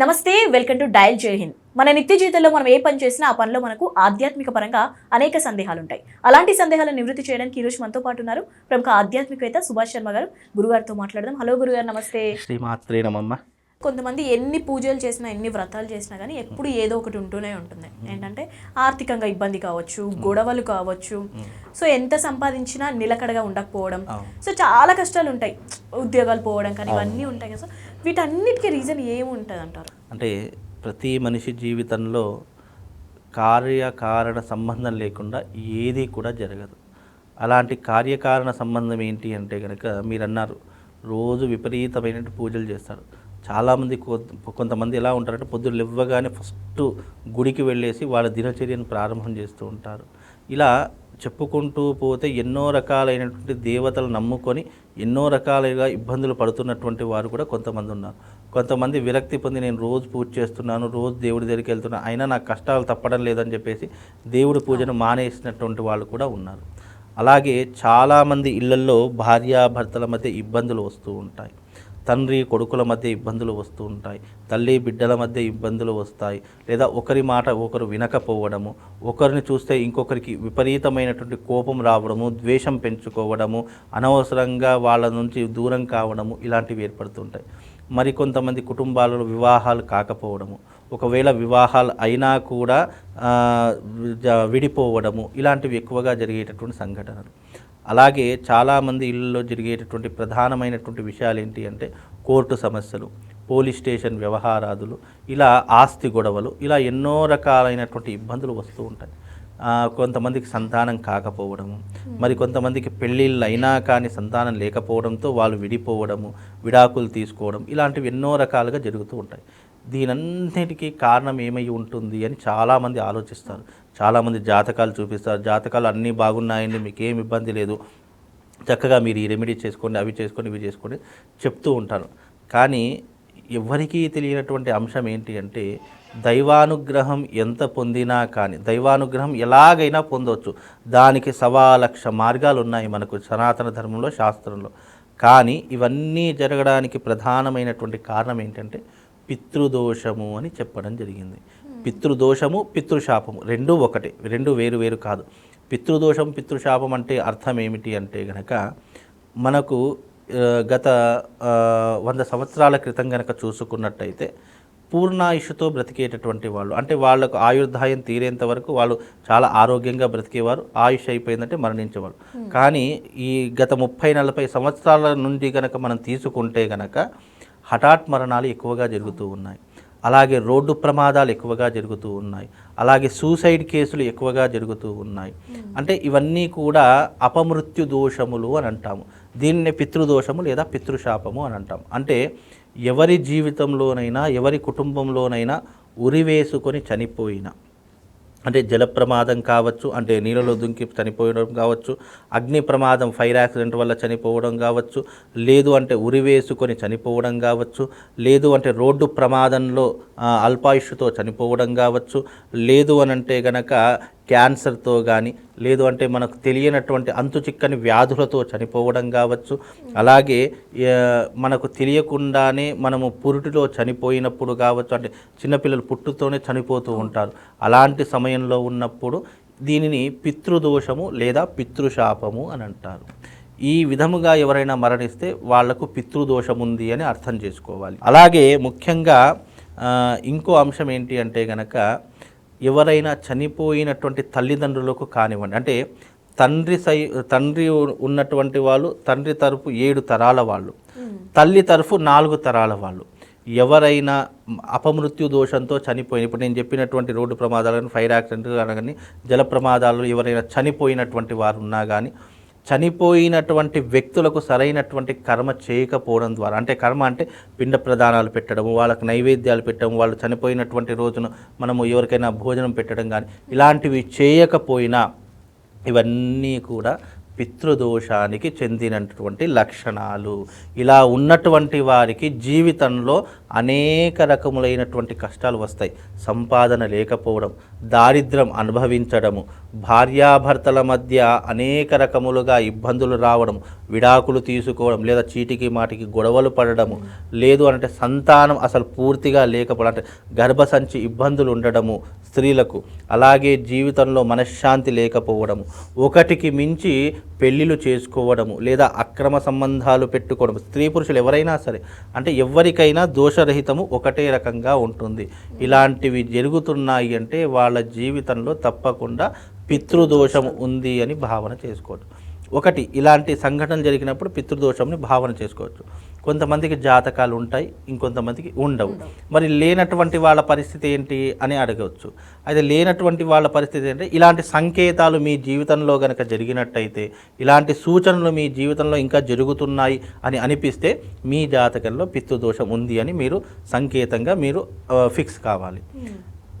నమస్తే welcome to dial జై హింద్. మన నిత్య జీవితంలో మనం ఏ పని చేసినా ఆ పనిలో మనకు ఆధ్యాత్మిక పరంగా అనేక సందేహాలు ఉంటాయి అలాంటి సందేహాలను నివృత్తి చేయడానికి ఈ రోజు మనతో పాటు ఉన్నారు ప్రముఖ ఆధ్యాత్మికవేత్త సుభాష్ శర్మ గారు. గురుగారితో మాట్లాడదాం. హలో గురుగారు నమస్తే. శ్రీమాత్రే నమమ్మ కొంతమంది ఎన్ని పూజలు చేసినా ఎన్ని వ్రతాలు చేసినా కానీ ఎప్పుడు ఏదో ఒకటి ఉంటూనే ఉంటుంది. ఏంటంటే ఆర్థికంగా ఇబ్బంది కావచ్చు గొడవలు కావచ్చు. సో ఎంత సంపాదించినా నిలకడగా ఉండకపోవడం. సో చాలా కష్టాలు ఉంటాయి ఉద్యోగాలు పోవడం కానీ ఇవన్నీ ఉంటాయి కదా. సో వీటన్నిటికీ రీజన్ ఏముంటుంది అంటారు అంటే ప్రతి మనిషి జీవితంలో కార్యకారణ సంబంధం లేకుండా ఏది కూడా జరగదు. అలాంటి కార్యకారణ సంబంధం ఏంటి అంటే కనుక మీరు అన్నారు రోజు విపరీతమైన పూజలు చేస్తారు. చాలామంది కొ- కొంతమంది ఎలా ఉంటారంటే పొద్దున్న ఇవ్వగానే ఫస్ట్ గుడికి వెళ్ళేసి వాళ్ళ దినచర్యను ప్రారంభం చేస్తూ ఉంటారు. ఇలా చెప్పుకుంటూ పోతే ఎన్నో రకాలైనటువంటి దేవతలు నమ్ముకొని ఎన్నో రకాలుగా ఇబ్బందులు పడుతున్నటువంటి వారు కూడా కొంతమంది ఉన్నారు. కొంతమంది విరక్తి పొంది నేను రోజు పూజ చేస్తున్నాను రోజు దేవుడి దగ్గరికి వెళ్తున్నాను అయినా నాకు కష్టాలు తప్పడం లేదని చెప్పేసి దేవుడి పూజను మానేసినటువంటి వాళ్ళు కూడా ఉన్నారు. అలాగే చాలామంది ఇళ్ళల్లో భార్యాభర్తల మధ్య ఇబ్బందులు వస్తూ ఉంటాయి. తండ్రి కొడుకుల మధ్య ఇబ్బందులు వస్తూ ఉంటాయి. తల్లి బిడ్డల మధ్య ఇబ్బందులు వస్తాయి. లేదా ఒకరి మాట ఒకరు వినకపోవడము ఒకరిని చూస్తే ఇంకొకరికి విపరీతమైనటువంటి కోపం రావడము ద్వేషం పెంచుకోవడము అనవసరంగా వాళ్ళ నుంచి దూరం కావడము ఇలాంటివి ఏర్పడుతుంటాయి. మరి కొంతమంది కుటుంబాలలో వివాహాలు కాకపోవడము ఒకవేళ వివాహాలు అయినా కూడా విడిపోవడము ఇలాంటివి ఎక్కువగా జరిగేటటువంటి సంఘటనలు. అలాగే చాలామంది ఇళ్ళలో జరిగేటటువంటి ప్రధానమైనటువంటి విషయాలు ఏంటి అంటే కోర్టు సమస్యలు పోలీస్ స్టేషన్ వ్యవహారాదులు ఇలా ఆస్తి గొడవలు ఇలా ఎన్నో రకాలైనటువంటి ఇబ్బందులు వస్తూ ఉంటాయి. కొంతమందికి సంతానం కాకపోవడము మరి కొంతమందికి పెళ్ళిళ్ళు అయినా కానీ సంతానం లేకపోవడంతో వాళ్ళు విడిపోవడము విడాకులు తీసుకోవడం ఇలాంటివి ఎన్నో రకాలుగా జరుగుతూ ఉంటాయి. దీనన్నిటికీ కారణం ఏమై ఉంటుంది అని చాలామంది ఆలోచిస్తారు. చాలామంది జాతకాలు చూపిస్తారు. జాతకాలు అన్నీ బాగున్నాయండి మీకు ఏమి ఇబ్బంది లేదు. చక్కగా మీరు ఈ రెమెడీ చేసుకోండి అవి చేసుకోండి ఇవి చేసుకోండి చెప్తూ ఉంటారు కానీ ఎవరికీ తెలియనటువంటి అంశం ఏంటి అంటే దైవానుగ్రహం ఎంత పొందినా కానీ దైవానుగ్రహం ఎలాగైనా పొందవచ్చు దానికి సవా లక్ష మార్గాలు ఉన్నాయి మనకు సనాతన ధర్మంలో శాస్త్రంలో. కానీ ఇవన్నీ జరగడానికి ప్రధానమైనటువంటి కారణం ఏంటంటే పితృదోషము అని చెప్పడం జరిగింది. పితృదోషము పితృశాపము. రెండూ ఒకటే. రెండు వేరు వేరు కాదు. పితృదోషం పితృశాపం అంటే అర్థం ఏమిటి అంటే గనక మనకు గత వంద సంవత్సరాల క్రితం గనక చూసుకున్నట్టయితే పూర్ణాయుషుతో బ్రతికేటటువంటి వాళ్ళు అంటే వాళ్ళకు ఆయుర్దాయం తీరేంత వరకు వాళ్ళు చాలా ఆరోగ్యంగా బ్రతికేవారు ఆయుష్ అయిపోయిందంటే మరణించేవారు కానీ ఈ గత ముప్పై నలభై సంవత్సరాల నుండి గనక మనం తీసుకుంటే గనక హఠాత్ మరణాలు ఎక్కువగా జరుగుతూ ఉన్నాయి. అలాగే రోడ్డు ప్రమాదాలు ఎక్కువగా జరుగుతూ ఉన్నాయి. అలాగే సూసైడ్ కేసులు ఎక్కువగా జరుగుతూ ఉన్నాయి. అంటే ఇవన్నీ కూడా అపమృత్యు దోషములు అని అంటాము. దీన్నే పితృదోషము లేదా పితృశాపము అని అంటాం అంటే ఎవరి జీవితంలోనైనా ఎవరి కుటుంబంలోనైనా ఉరివేసుకొని చనిపోయిన అంటే జల ప్రమాదం కావచ్చు అంటే నీళ్ళలో దుంకి చనిపోవడం కావచ్చు అగ్ని ప్రమాదం ఫైర్ యాక్సిడెంట్ వల్ల చనిపోవడం కావచ్చు లేదు అంటే ఉరి వేసుకొని చనిపోవడం కావచ్చు లేదు అంటే రోడ్డు ప్రమాదంలో అల్పాయుషుతో అల్పాయుష్తో చనిపోవడం కావచ్చు లేదు అని అంటే గనక క్యాన్సర్తో కానీ లేదు అంటే మనకు తెలియనటువంటి అంతు చిక్కని వ్యాధులతో చనిపోవడం కావచ్చు. అలాగే మనకు తెలియకుండానే మనము పురుటిలో చనిపోయినప్పుడు కావచ్చు అంటే చిన్నపిల్లలు పుట్టుతోనే చనిపోతూ ఉంటారు. అలాంటి సమయంలో ఉన్నప్పుడు దీనిని పితృదోషము లేదా పితృశాపము అని అంటారు. ఈ విధముగా ఎవరైనా మరణిస్తే వాళ్ళకు పితృదోషం ఉంది అని అర్థం చేసుకోవాలి. అలాగే ముఖ్యంగా ఇంకో అంశం ఏంటి అంటే గనక ఎవరైనా చనిపోయినటువంటి తల్లిదండ్రులకు కానివ్వండి అంటే తండ్రి సై తండ్రి ఉన్నటువంటి వాళ్ళు తండ్రి తరపు ఏడు తరాల వాళ్ళు తల్లి తరఫు నాలుగు తరాల వాళ్ళు. ఎవరైనా అపమృత్యు దోషంతో చనిపోయిన ఇప్పుడు నేను చెప్పినటువంటి రోడ్డు ప్రమాదాలు కానీ ఫైర్ యాక్సిడెంట్ కానీ జల ప్రమాదాలు ఎవరైనా చనిపోయినటువంటి వారు ఉన్నా కానీ చనిపోయినటువంటి వ్యక్తులకు సరైనటువంటి కర్మ చేయకపోవడం ద్వారా అంటే కర్మ అంటే పిండ ప్రదానాలు పెట్టడము వాళ్ళకు నైవేద్యాలు పెట్టడం వాళ్ళు చనిపోయినటువంటి రోజున మనము ఎవరికైనా భోజనం పెట్టడం కానీ ఇలాంటివి చేయకపోయినా ఇవన్నీ కూడా పితృదోషానికి చెందినటువంటి లక్షణాలు. ఇలా ఉన్నటువంటి వారికి జీవితంలో అనేక రకములైనటువంటి కష్టాలు వస్తాయి. సంపాదన లేకపోవడం దారిద్రం అనుభవించడము భార్యాభర్తల మధ్య అనేక రకములుగా ఇబ్బందులు రావడం విడాకులు తీసుకోవడం లేదా చీటికి మాటికి గొడవలు పడడము లేదు అంటే సంతానం అసలు పూర్తిగా లేకపోవడం అంటే గర్భసంచి ఇబ్బందులు ఉండడము స్త్రీలకు అలాగే జీవితంలో మనశ్శాంతి లేకపోవడము ఒకటికి మించి పెళ్ళిళ్ళు చేసుకోవడము లేదా అక్రమ సంబంధాలు పెట్టుకోవడం స్త్రీ పురుషులు ఎవరైనా సరే అంటే ఎవరికైనా దోషరహితము ఒకటే రకంగా ఉంటుంది. ఇలాంటివి జరుగుతున్నాయి అంటే వాళ్ళ జీవితంలో తప్పకుండా పితృదోషం ఉంది అని భావన చేసుకోవచ్చు ఒకటి ఇలాంటి సంఘటన జరిగినప్పుడు పితృదోషంని భావన చేసుకోవచ్చు. కొంతమందికి జాతకాలు ఉంటాయి ఇంకొంతమందికి ఉండవు. మరి లేనటువంటి వాళ్ళ పరిస్థితి ఏంటి అని అడగవచ్చు. అయితే లేనటువంటి వాళ్ళ పరిస్థితి ఏంటి ఇలాంటి సంకేతాలు మీ జీవితంలో గనక జరిగినట్టయితే ఇలాంటి సూచనలు మీ జీవితంలో ఇంకా జరుగుతున్నాయి అని అనిపిస్తే మీ జాతకంలో పితృదోషం ఉంది అని మీరు సంకేతంగా మీరు ఫిక్స్ కావాలి.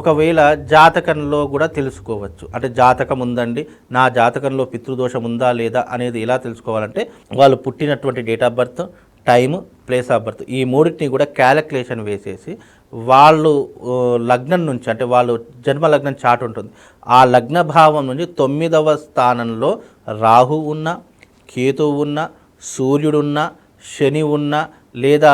ఒకవేళ జాతకంలో కూడా తెలుసుకోవచ్చు. అంటే జాతకం ఉందండి. నా జాతకంలో పితృదోషం ఉందా లేదా అనేది ఎలా తెలుసుకోవాలంటే వాళ్ళు పుట్టినటువంటి date of birth time place of birth ఈ మూడింటిని కూడా క్యాలిక్యులేషన్ వేసేసి వాళ్ళు లగ్నం నుంచి అంటే వాళ్ళు జన్మ లగ్నం చాటు ఉంటుంది. ఆ లగ్న భావం నుంచి తొమ్మిదవ స్థానంలో రాహు ఉన్న కేతువు ఉన్న సూర్యుడున్న శని ఉన్న లేదా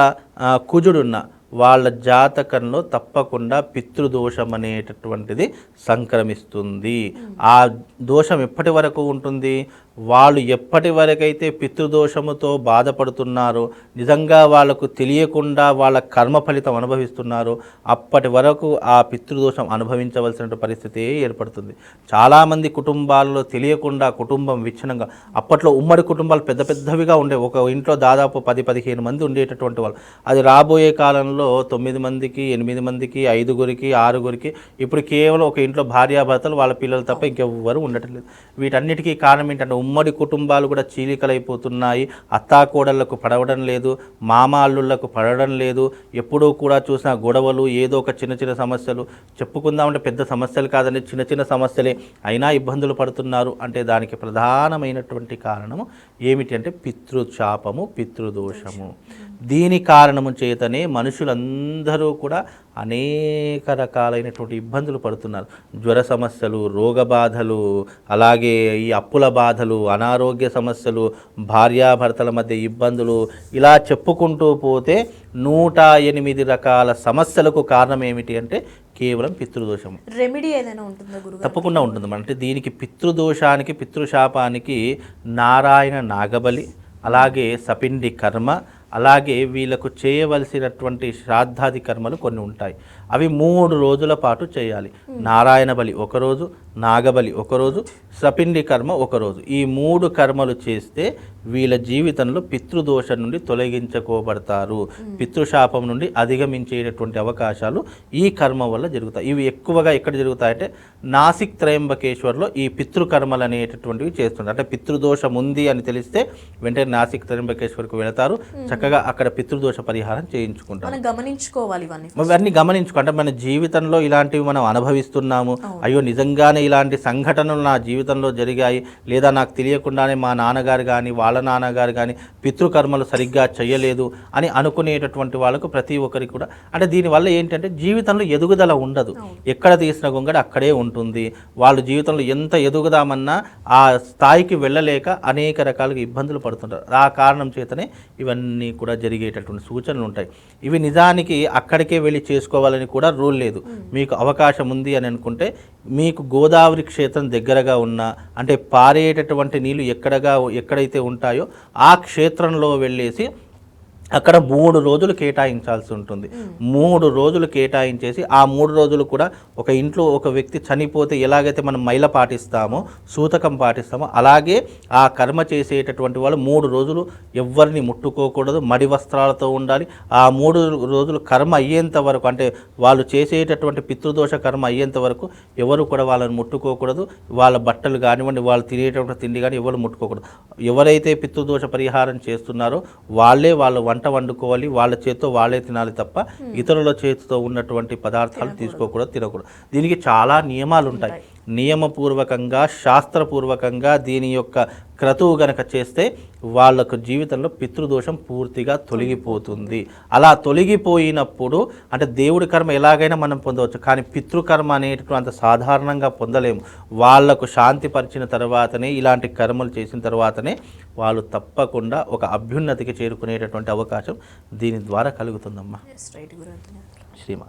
కుజుడున్న వాళ్ళ జాతకంలో తప్పకుండా పితృదోషం అనేటటువంటిది సంక్రమిస్తుంది. ఆ దోషం ఎప్పటి వరకు ఉంటుంది? వాళ్ళు ఎప్పటి వరకైతే పితృదోషముతో బాధపడుతున్నారో నిజంగా వాళ్ళకు తెలియకుండా వాళ్ళ కర్మ ఫలితం అనుభవిస్తున్నారో అప్పటి వరకు ఆ పితృదోషం అనుభవించవలసిన పరిస్థితి ఏర్పడుతుంది. చాలామంది కుటుంబాల్లో తెలియకుండా కుటుంబం విచ్ఛిన్నంగా అప్పట్లో ఉమ్మడి కుటుంబాలు పెద్ద పెద్దవిగా ఉండే ఒక ఇంట్లో దాదాపు పది పదిహేను మంది ఉండేటటువంటి వాళ్ళు. అది రాబోయే కాలంలో తొమ్మిది మందికి ఎనిమిది మందికి ఐదుగురికి ఆరుగురికి ఇప్పుడు కేవలం ఒక ఇంట్లో భార్యాభర్తలు వాళ్ళ పిల్లలు తప్ప ఇంకెవ్వరు ఉండటం లేదు. వీటన్నిటికీ కారణం ఏంటంటే ఉమ్మడి కుటుంబాలు కూడా చీలికలైపోతున్నాయి. అత్తాకోడళ్ళకు పడవడం లేదు. మామ అల్లుళ్ళకు పడడం లేదు. ఎప్పుడూ కూడా చూసిన గొడవలు ఏదో ఒక చిన్న చిన్న సమస్యలు. చెప్పుకుందామంటే పెద్ద సమస్యలు కాదని చిన్న చిన్న సమస్యలే. అయినా ఇబ్బందులు పడుతున్నారు. అంటే దానికి ప్రధానమైనటువంటి కారణము ఏమిటి అంటే పితృచాపము పితృదోషము. దీని కారణము చేతనే మనుషులందరూ కూడా అనేక రకాలైనటువంటి ఇబ్బందులు పడుతున్నారు. జ్వర సమస్యలు రోగ బాధలు అలాగే ఈ అప్పుల బాధలు అనారోగ్య సమస్యలు భార్యాభర్తల మధ్య ఇబ్బందులు ఇలా చెప్పుకుంటూ పోతే నూట ఎనిమిది రకాల సమస్యలకు కారణం ఏమిటి అంటే కేవలం పితృదోషం రెమెడీ ఏదైనా ఉంటుందా తప్పకుండా ఉంటుంది అంటే దీనికి పితృదోషానికి పితృశాపానికి నారాయణ నాగబలి అలాగే సపిండి కర్మ అలాగే వీళ్ళకు చేయవలసినటువంటి శ్రాద్ధాది కర్మలు కొన్ని ఉంటాయి. అవి మూడు రోజుల పాటు చేయాలి. నారాయణ బలి ఒకరోజు నాగబలి ఒకరోజు సపిండి కర్మ ఒకరోజు ఈ మూడు కర్మలు చేస్తే వీళ్ళ జీవితంలో పితృదోషం నుండి తొలగించుకోబడతారు పితృశాపం నుండి అధిగమించేటటువంటి అవకాశాలు ఈ కర్మ వల్ల జరుగుతాయి. ఇవి ఎక్కువగా ఎక్కడ జరుగుతాయంటే నాసిక్ త్రయంబకేశ్వర్లో ఈ పితృకర్మలు అనేటటువంటివి చేస్తుంటారు. అంటే పితృదోషం ఉంది అని తెలిస్తే వెంటనే నాసిక్ త్రయంబకేశ్వర్కు వెళతారు. చక్కగా అక్కడ పితృదోష పరిహారం చేయించుకుంటారు. మనం గమనించుకోవాలి ఇవన్నీ ఇవన్నీ గమనించుకో అంటే మన జీవితంలో ఇలాంటివి మనం అనుభవిస్తున్నాము. అయ్యో నిజంగానే ఇలాంటి సంఘటనలు నా జీవితంలో జరిగాయి. లేదా నాకు తెలియకుండానే మా నాన్నగారు కానీ వాళ్ళ నాన్నగారు కానీ పితృకర్మలు సరిగ్గా చేయలేదు అని అనుకునేటటువంటి వాళ్ళకు ప్రతి ఒక్కరికి కూడా అంటే దీనివల్ల ఏంటంటే జీవితంలో ఎదుగుదల ఉండదు. ఎక్కడ తీసిన గొంగడి అక్కడే ఉంటుంది. వాళ్ళు జీవితంలో ఎంత ఎదుగుదామన్నా ఆ స్థాయికి వెళ్ళలేక అనేక రకాలుగా ఇబ్బందులు పడుతుంటారు. ఆ కారణం చేతనే ఇవన్నీ కూడా జరిగేటటువంటి సూచనలు ఉంటాయి. ఇవి నిజానికి అక్కడికే వెళ్ళి చేసుకోవాలని కూడా రూల్ లేదు. మీకు అవకాశం ఉంది అని అనుకుంటే మీకు గోదావరి క్షేత్రం దగ్గరగా ఉన్న అంటే పారేటటువంటి నీళ్ళు ఎక్కడగా ఎక్కడైతే ఉంటాయో ఆ క్షేత్రంలో వెళ్ళేసి అక్కడ మూడు రోజులు కేటాయించాల్సి ఉంటుంది. మూడు రోజులు కేటాయించేసి ఆ మూడు రోజులు కూడా ఒక ఇంట్లో ఒక వ్యక్తి చనిపోతే ఎలాగైతే మనం మైల పాటిస్తామో సూతకం పాటిస్తామో అలాగే ఆ కర్మ చేసేటటువంటి వాళ్ళు మూడు రోజులు ఎవరిని ముట్టుకోకూడదు మడి వస్త్రాలతో ఉండాలి. ఆ మూడు రోజులు కర్మ అయ్యేంత వరకు అంటే వాళ్ళు చేసేటటువంటి పితృదోష కర్మ అయ్యేంత వరకు ఎవరు కూడా వాళ్ళని ముట్టుకోకూడదు. వాళ్ళ బట్టలు కానివ్వండి వాళ్ళు తినేటటువంటి తిండి కానీ ఎవరు ముట్టుకోకూడదు. ఎవరైతే పితృదోష పరిహారం చేస్తున్నారో వాళ్ళే వాళ్ళ వంట వండుకోవాలి వాళ్ళ చేతితో వాళ్ళే తినాలి తప్ప ఇతరుల చేతితో ఉన్నటువంటి పదార్థాలు తీసుకోకూడదు తినకూడదు. దీనికి చాలా నియమాలు ఉంటాయి నియమపూర్వకంగా శాస్త్రపూర్వకంగా దీని యొక్క క్రతువు గనక చేస్తే వాళ్ళకు జీవితంలో పితృదోషం పూర్తిగా తొలగిపోతుంది. అలా తొలగిపోయినప్పుడు అంటే దేవుడి కర్మ ఎలాగైనా మనం పొందవచ్చు. కానీ పితృకర్మ అనేటటువంటి అంత సాధారణంగా పొందలేము. వాళ్ళకు శాంతి పరిచిన తర్వాతనే ఇలాంటి కర్మలు చేసిన తర్వాతనే వాళ్ళు తప్పకుండా ఒక అభ్యున్నతికి చేరుకునేటటువంటి అవకాశం దీని ద్వారా కలుగుతుందమ్మా. శ్రీమా